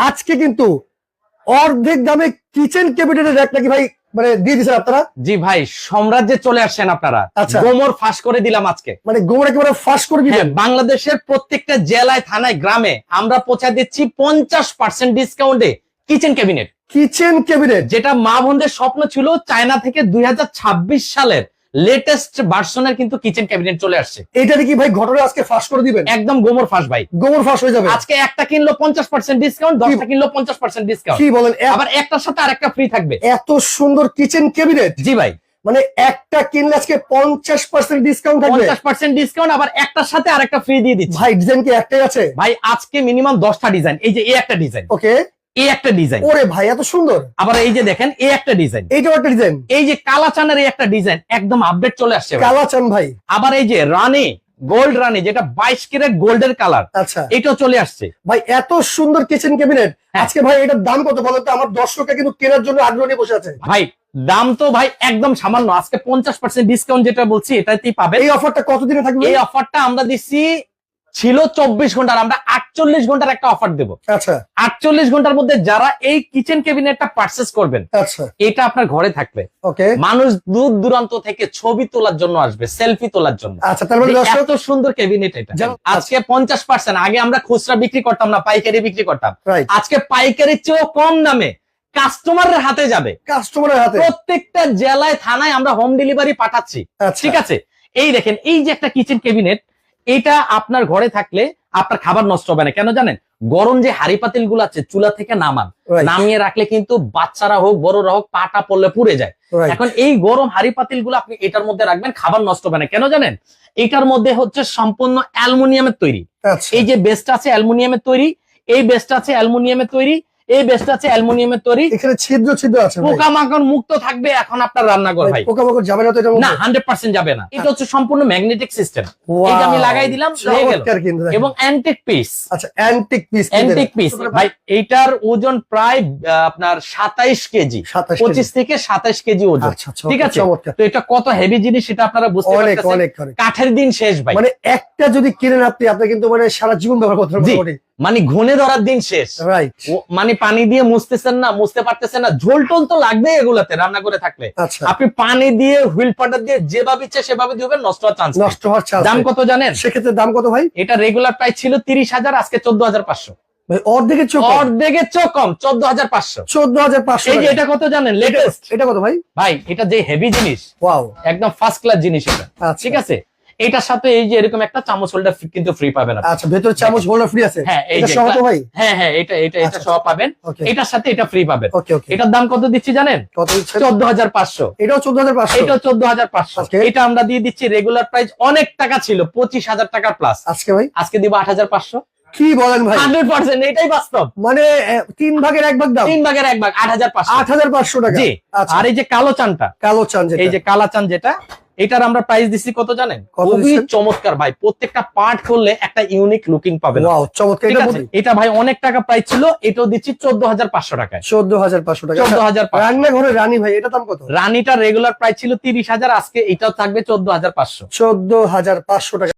আজকে কিন্তু অর্ধেক দামে কিচেন ক্যাবিনেটের র্যাক নাকি ভাই মানে দিয়ে দিচ্ছেন আপনারা? জি ভাই সাম্রাজ্যে চলে আসছেন আপনারা। আচ্ছা। গোমর ফাঁস করে দিলাম আজকে। মানে গোমর একেবারে ফাঁস করে হ্যাঁ দিবেন বাংলাদেশের প্রত্যেকটা জেলায় থানায় গ্রামে আমরা পৌঁছা দিচ্ছি পঞ্চাশ পার্সেন্ট ডিসকাউন্টে কিচেন ক্যাবিনেট। Kitchen cabinet. যেটা মা বোনদের স্বপ্ন ছিল চায়না থেকে দুই হাজার ছাব্বিশ সালের লেটেস্ট ভার্সনের কিন্তু কিচেন ক্যাবিনেট চলে আসছে। এটা কি ভাই ঘটনা আজকে ফাঁস করে দিবেন? একদম গোমর ফাঁস ভাই। গোমর ফাঁস হয়ে যাবে। আজকে একটা কিনলো পঞ্চাশ পার্সেন্ট ডিসকাউন্ট দশটা কিনলো পঞ্চাশ পার্সেন্ট ডিসকাউন্ট কি বলেন আবার একটার সাথে আরেকটা ফ্রি থাকবে। এত সুন্দর কিচেন ক্যাবিনেট জি ভাই। মানে একটা কিনলে আজকে পঞ্চাশ পার্সেন্ট ডিসকাউন্ট থাকবে? পঞ্চাশ পার্সেন্ট ডিসকাউন্ট আবার একটার সাথে আরেকটা ফ্রি দিয়ে দিচ্ছে। ভাই ডিজাইন কি একটাই আছে? ভাই আজকে মিনিমাম দশটা ডিজাইন এই যে এই একটা ডিজাইন ওকে এই একটা ডিজাইন ওরে ভাই এত সুন্দর। আবার এই যে দেখেন এই একটা ডিজাইন এইটাও একটা ডিজাইন এই যে কালাচানের এই একটা ডিজাইন একদম আপডেট চলে আসছে কালাচান ভাই। আবার এই যে রানী গোল্ড রানী যেটা বাইশ ক্যারেট গোল্ডের কালার আচ্ছা। এটাও চলে আসছে। ভাই এত সুন্দর কিচেন ক্যাবিনেট। আজকে ভাই এটার দাম কত বলতো আমার দর্শকরা কিন্তু কেনার জন্য আগ্রহ নিয়ে বসে আছে। ভাই দাম তো ভাই একদম সামান্য। আজকে পঞ্চাশ পার্সেন্ট ডিসকাউন্ট যেটা বলছি এটাতেই পাবেন। এই অফারটা কতদিনে থাকবে? এই অফারটা আমরা দিচ্ছি ছিল চব্বিশ ঘণ্টার আমরা আটচল্লিশ ঘণ্টার একটা অফার দেবো। আচ্ছা। আটচল্লিশ ঘণ্টার মধ্যে যারা এই কিচেন ক্যাবিনেটটা পার্চেস করবেন আচ্ছা। এটা আপনার ঘরে থাকবে। ওকে। মানুষ দূর দূরান্ত থেকে ছবি তোলার জন্য আসবে সেলফি তোলার জন্য। আচ্ছা মানে এত সুন্দর ক্যাবিনেট এটা। আজকে পঞ্চাশ পার্সেন্ট আগে আমরা খুচরা বিক্রি করতাম না পাইকারি বিক্রি করতাম। আজকে পাইকারির চেয়েও কম দামে কাস্টমারের হাতে যাবে। কাস্টমারের হাতে। প্রত্যেকটা জেলায় থানায় আমরা হোম ডেলিভারি পাঠাচ্ছি। ঠিক আছে? এই দেখেন এই যে একটা কিচেন ক্যাবিনেট এটা আপনার ঘরে থাকলে আপনার খাবার নষ্ট হবে না। কেন জানেন? গরম যে হাড়ি পাতিলগুলো আছে চুলা থেকে নামান নামিয়ে রাখলে কিন্তু বাচ্চারা হোক বড়রা হোক পাটা পড়লে পুড়ে যায়। এখন এই গরম হাড়ি পাতিলগুলো আপনি এটার মধ্যে রাখবেন খাবার নষ্ট হবে না। কেন জানেন? এটার মধ্যে হচ্ছে সম্পূর্ণ অ্যালুমিনিয়ামের তৈরি। আচ্ছা। এই যে বেসটা আছে অ্যালুমিনিয়ামের তৈরি এই বেসটা আছে অ্যালুমিনিয়ামের তৈরি এই বেসটা আছে অ্যালুমিনিয়ামের তৈরি। এখানে ছিদ্র ছিদ্র আছে। পোকামাকড় মুক্ত থাকবে এখন আপনার রান্নাঘর ভাই ভাই, পোকামাকড় যাবে না তো এটা না হান্ড্রেড পার্সেন্ট যাবে না। এটা হচ্ছে সম্পূর্ণ ম্যাগনেটিক সিস্টেম এটা আমি লাগাই দিলাম, লেগে গেল। এবং অ্যান্টিক পিস আচ্ছা অ্যান্টিক পিস অ্যান্টিক পিস ভাই এইটার ওজন প্রায় আপনার সাতাইশ কেজি। পঁচিশ থেকে সাতাইশ কেজি ওজন। আচ্ছা আচ্ছা, ঠিক আছে? তো এটা কত হেভি জিনিস সেটা আপনারা বুঝতে অনেক কাঠের দিন শেষ ভাই। মানে একটা যদি কিনেন আপনি আপনি কিন্তু মানে সারা জীবন ব্যবহার করতে পারবেন মানে ঘুনে ধরার দিন শেষ। রাইট মানে পানি দিয়ে মুছতেছেন না মুছতে পারতেছেন না। ঝোল টোল তো লাগবে এগুলাতে রান্না করে থাকলে। আচ্ছা। আপনি পানি দিয়ে হুইল পাটার দিয়ে যেভাবে ইচ্ছে সেভাবে দিবেন নষ্ট হওয়ার চান্স নষ্ট হওয়ার চান্স দাম কত জানেন? সেক্ষেত্রে দাম কত ভাই? এটা রেগুলার প্রাইস ছিল তিরিশ হাজার আজকে চোদ্দ হাজার পাঁচশো। অর্ধেকের চোখ অর্ধেকের কম চোদ্দ হাজার পাঁচশো। চোদ্দ হাজার পাঁচশো এই যে এটা কত জানেন? লেটেস্ট এটা কত ভাই? ভাই এটা যে হেভি জিনিস ওয়াও একদম ফার্স্ট ক্লাস জিনিস এটা। আচ্ছা। ঠিক আছে? এটার সাথে এই যে এরকম একটা চামচ হোল্ডার কিন্তু ফ্রি পাবেন আচ্ছা ভেতরে চামচ হোল্ডার ফ্রি আছে? হ্যাঁ এই যে সহ তো ভাই? হ্যাঁ হ্যাঁ এটা এটা এটা আচ্ছা, সহ পাবেন। এটার সাথে এটা ফ্রি পাবেন। ওকে ওকে এটার দাম কত দিচ্ছি জানেন? কত দিচ্ছেন? চোদ্দ হাজার পাঁচশো। এটাও চোদ্দ হাজার পাঁচশো? এটাও চোদ্দ হাজার পাঁচশো। আজকে? এটা আমরা দিয়ে দিচ্ছি রেগুলার প্রাইস অনেক টাকা ছিল পঁচিশ হাজার টাকার প্লাস আজকে ভাই? আজকে দিব আট হাজার পাঁচশো। কি বলেন ভাই? হান্ড্রেড পার্সেন্ট এটাই বাস্তব। মানে তিন ভাগের এক ভাগ দাম? তিন ভাগের এক ভাগ আট হাজার পাঁচশো। আট হাজার পাঁচশো টাকা। জি। আচ্ছা। আর এই যে কালো চানটা কালো চান যেটা। এই যে কালা চান যেটা এটার আমরা প্রাইস দিচ্ছি কত জানেন? খুবই চমৎকার ভাই প্রত্যেকটা পার্ট করলে একটা ইউনিক লুকিং পাবেন। ওয়াও চমৎকার এটা ভাই অনেক টাকা প্রাইস ছিল এটাও দিচ্ছি চোদ্দ হাজার পাঁচশো টাকায়। চোদ্দ হাজার পাঁচশো টাকা। চোদ্দ হাজার রান্নাঘরে রানী ভাই এটা দাম কত? রানীটা রেগুলার প্রাইস ছিল তিরিশ হাজার আজকে এটাও থাকবে চোদ্দ হাজার পাঁচশো। চোদ্দ হাজার পাঁচশো টাকা।